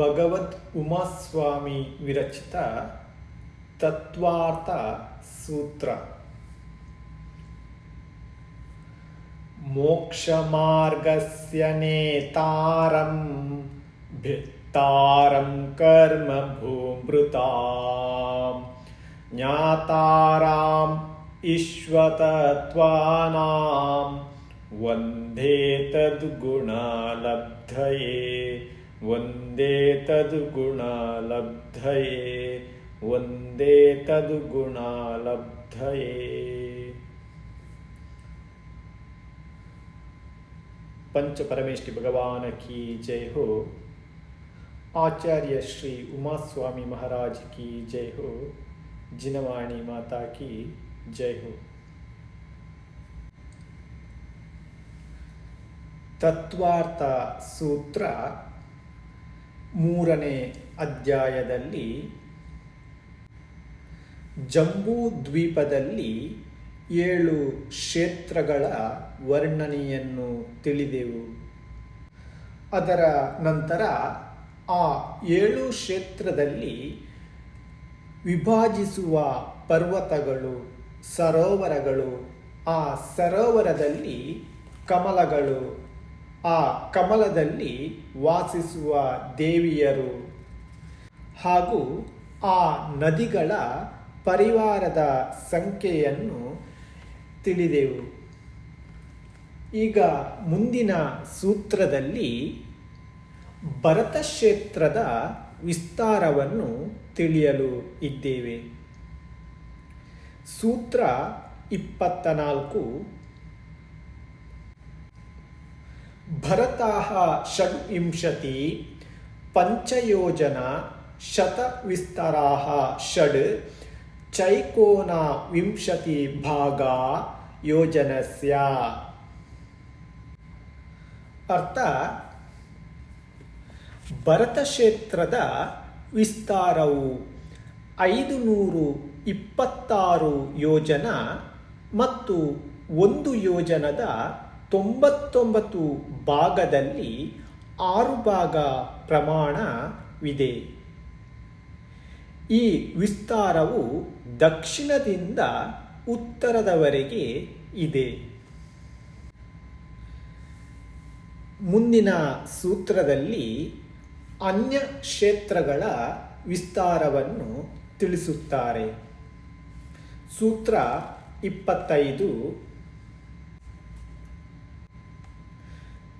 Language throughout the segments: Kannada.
ಭಗವದ್ ಉಮಾಸ್ವಾಮಿ ವಿರಚಿತ ತತ್ವಾರ್ಥ ಸೂತ್ರ मोक्षमार्गस्य नेतारं भित्तारं कर्म भूमृतां ज्ञाताराम् ईश्वतत्वानां वन्दे तद्गुणालब्धये वंदे तद्गुणालब्धये वंदे तद्गुणालब्धये। पंच परमेश्वरी भगवान की जय हो। आचार्य श्री उमा स्वामी महाराज की जय हो। जिनवाणी माता की जय हो। तत्वार्ता सूत्र ಮೂರನೇ ಅಧ್ಯಾಯದಲ್ಲಿ ಜಂಬೂ ದ್ವೀಪದಲ್ಲಿ ಏಳು ಕ್ಷೇತ್ರಗಳ ವರ್ಣನೆಯನ್ನು ತಿಳಿದೆವು. ಅದರ ನಂತರ ಆ ಏಳು ಕ್ಷೇತ್ರದಲ್ಲಿ ವಿಭಾಜಿಸುವ ಪರ್ವತಗಳು, ಸರೋವರಗಳು, ಆ ಸರೋವರದಲ್ಲಿ ಕಮಲಗಳು ಆ ಕಮಲದಲ್ಲಿ ವಾಸಿಸುವ ದೇವಿಯರು ಹಾಗೂ ಆ ನದಿಗಳ ಪರಿವಾರದ ಸಂಖ್ಯೆಯನ್ನು ತಿಳಿದೆವು. ಈಗ ಮುಂದಿನ ಸೂತ್ರದಲ್ಲಿ ಭರತಕ್ಷೇತ್ರದ ವಿಸ್ತಾರವನ್ನು ತಿಳಿಯಲು ಇದ್ದೇವೆ. ಸೂತ್ರ ಇಪ್ಪತ್ತ ನಾಲ್ಕು ಭರತಾಹ ಷಡ್ವಿಂಶತಿ ಪಂಚಯೋಜನ ಶತವಿಸ್ತರಾಹ ಷಡ್ ಚೈಕೋನ ವಿಂಶತಿ ಭಾಗ ಯೋಜನಸ್ಯ. ಅರ್ಥ? ಭರತಕ್ಷೇತ್ರದ ವಿಸ್ತಾರವು ಐದು ನೂರು ಇಪ್ಪತ್ತಾರು ಯೋಜನ ಮತ್ತು ಒಂದು ಯೋಜನದ ತೊಂಬತ್ತೊಂಬತ್ತು ಭಾಗದಲ್ಲಿ ಆರು ಭಾಗ ಪ್ರಮಾಣವಿದೆ ಈ ವಿಸ್ತಾರವು ದಕ್ಷಿಣದಿಂದ ಉತ್ತರದವರೆಗೆ ಇದೆ. ಮುಂದಿನ ಸೂತ್ರದಲ್ಲಿ ಅನ್ಯ ಕ್ಷೇತ್ರಗಳ ವಿಸ್ತಾರವನ್ನು ತಿಳಿಸುತ್ತಾರೆ. ಸೂತ್ರ ಇಪ್ಪತ್ತೈದು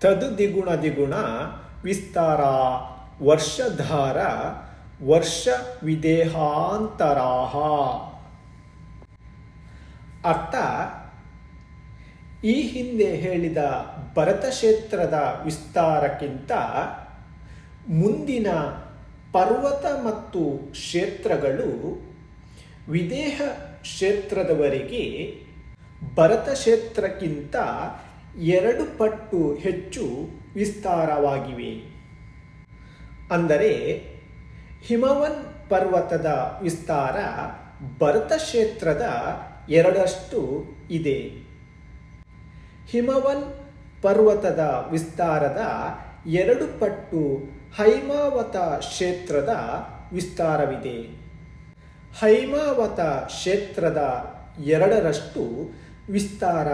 ತದ್ದಿಗುಣ ದಿಗುಣ ವಿಸ್ತಾರ ವರ್ಷಧಾರ ವರ್ಷ ವಿದೇಹಾಂತರಾಹ ಅರ್ಥ? ಈ ಹಿಂದೆ ಹೇಳಿದ ಭರತ ಕ್ಷೇತ್ರದ ವಿಸ್ತಾರಕ್ಕಿಂತ ಮುಂದಿನ ಪರ್ವತ ಮತ್ತು ಕ್ಷೇತ್ರಗಳು ವಿದೇಹ ಕ್ಷೇತ್ರದವರೆಗೆ ಭರತ ಕ್ಷೇತ್ರಕ್ಕಿಂತ ಎರಡು ಪಟ್ಟು ಹೆಚ್ಚು ವಿಸ್ತಾರವಾಗಿವೆ. ಅಂದರೆ, ಹಿಮವನ್ ಪರ್ವತದ ವಿಸ್ತಾರ ಭರತ ಕ್ಷೇತ್ರದ ಎರಡಷ್ಟು ಇದೆ. ಹಿಮವನ್ ಪರ್ವತದ ವಿಸ್ತಾರದ ಎರಡು ಪಟ್ಟು ಹೈಮಾವತ ಕ್ಷೇತ್ರದ ವಿಸ್ತಾರವಿದೆ. ಹೈಮಾವತ ಕ್ಷೇತ್ರದ ಎರಡರಷ್ಟು ವಿಸ್ತಾರ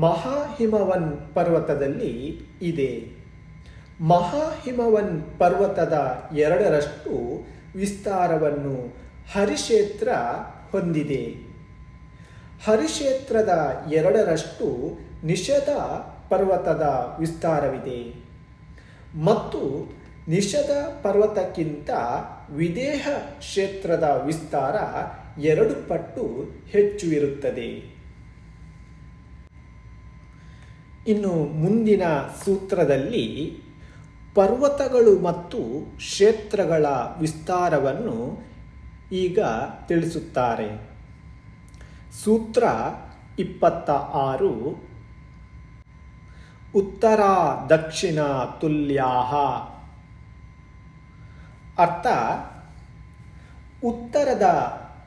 ಮಹಾಹಿಮವನ್ ಪರ್ವತದಲ್ಲಿ ಇದೆ. ಮಹಾಹಿಮವನ್ ಪರ್ವತದ ಎರಡರಷ್ಟು ವಿಸ್ತಾರವನ್ನು ಹರಿಕ್ಷೇತ್ರ ಹೊಂದಿದೆ. ಹರಿಕ್ಷೇತ್ರದ ಎರಡರಷ್ಟು ನಿಷದ ಪರ್ವತದ ವಿಸ್ತಾರವಿದೆ. ಮತ್ತು ನಿಷದ ಪರ್ವತಕ್ಕಿಂತ ವಿದೇಹ ಕ್ಷೇತ್ರದ ವಿಸ್ತಾರ ಎರಡು ಪಟ್ಟು ಹೆಚ್ಚು ಇರುತ್ತದೆ. ಇನ್ನು ಮುಂದಿನ ಸೂತ್ರದಲ್ಲಿ ಪರ್ವತಗಳು ಮತ್ತು ಕ್ಷೇತ್ರಗಳ ವಿಸ್ತಾರವನ್ನು ಈಗ ತಿಳಿಸುತ್ತಾರೆ. ಸೂತ್ರ ಇಪ್ಪತ್ತ ಆರು ಉತ್ತರ ದಕ್ಷಿಣ ತುಲ್ಯಾಹ. ಅರ್ಥ, ಉತ್ತರದ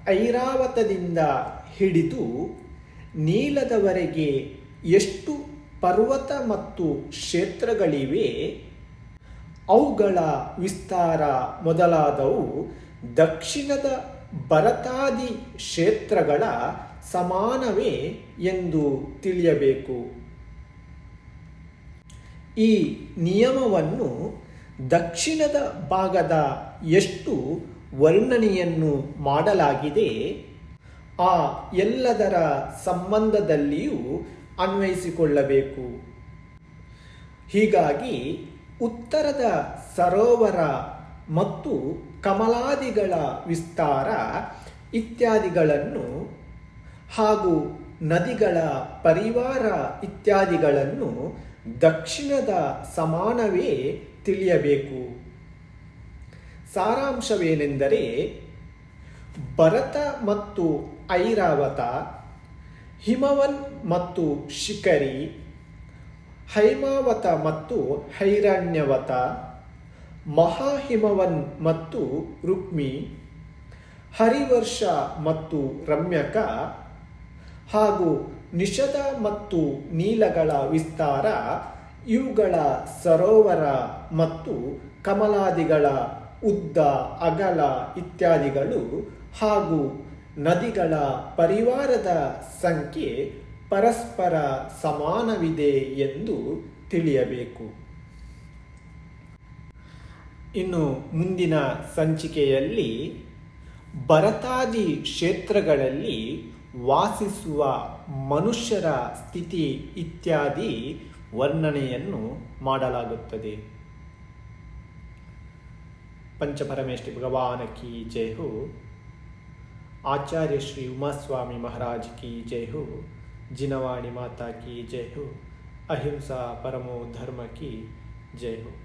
ಐರಾವತದಿಂದ ಹಿಡಿದು ನೀಲದವರೆಗೆ ಎಷ್ಟು ಪರ್ವತ ಮತ್ತು ಕ್ಷೇತ್ರಗಳಿವೆ. ಅವುಗಳ ವಿಸ್ತಾರ ಮೊದಲಾದವು ದಕ್ಷಿಣದ ಭರತಾದಿ ಕ್ಷೇತ್ರಗಳ ಸಮಾನವೇ ಎಂದು ತಿಳಿಯಬೇಕು. ಈ ನಿಯಮವನ್ನು ದಕ್ಷಿಣದ ಭಾಗದ ಎಷ್ಟು ವರ್ಣನೆಯನ್ನು ಮಾಡಲಾಗಿದೆ, ಆ ಎಲ್ಲದರ ಸಂಬಂಧದಲ್ಲಿಯೂ ಅನ್ವಯಿಸಿಕೊಳ್ಳಬೇಕು. ಹೀಗಾಗಿ ಉತ್ತರದ ಸರೋವರ ಮತ್ತು ಕಮಲಾದಿಗಳ ವಿಸ್ತಾರ ಇತ್ಯಾದಿಗಳನ್ನು ಹಾಗೂ ನದಿಗಳ ಪರಿವಾರ ಇತ್ಯಾದಿಗಳನ್ನು ದಕ್ಷಿಣದ ಸಮಾನವೇ ತಿಳಿಯಬೇಕು. ಸಾರಾಂಶವೇನೆಂದರೆ ಭರತ ಮತ್ತು ಐರಾವತ ಹಿಮವನ್ ಮತ್ತು ಶಿಖರಿ, ಹೈಮಾವತ ಮತ್ತು ಹೈರಾಣ್ಯವತ, ಮಹಾಹಿಮವನ್ ಮತ್ತು ರುಕ್ಮಿ, ಹರಿವರ್ಷ ಮತ್ತು ರಮ್ಯಕ ಹಾಗೂ ನಿಷದ ಮತ್ತು ನೀಲಗಳ ವಿಸ್ತಾರ, ಇವುಗಳ ಸರೋವರ ಮತ್ತು ಕಮಲಾದಿಗಳ ಉದ್ದ, ಅಗಲ ಇತ್ಯಾದಿಗಳು ಹಾಗೂ ನದಿಗಳ ಪರಿವಾರದ ಸಂಖ್ಯೆ ಪರಸ್ಪರ ಸಮಾನವಿದೆ ಎಂದು ತಿಳಿಯಬೇಕು. ಇನ್ನು ಮುಂದಿನ ಸಂಚಿಕೆಯಲ್ಲಿ ಬರತಾದಿ ಕ್ಷೇತ್ರಗಳಲ್ಲಿ ವಾಸಿಸುವ ಮನುಷ್ಯರ ಸ್ಥಿತಿ ಇತ್ಯಾದಿ ವರ್ಣನೆಯನ್ನು ಮಾಡಲಾಗುತ್ತದೆ. ಪಂಚಪರಮೇಶ್ವರಿ ಭಗವಾನ ಕಿ ಜೈ ಹೋ. आचार्य श्री उमास्वामी महाराज की जय हो। जिनवाणी माता की जय हो। अहिंसा परमो धर्म की जय हो।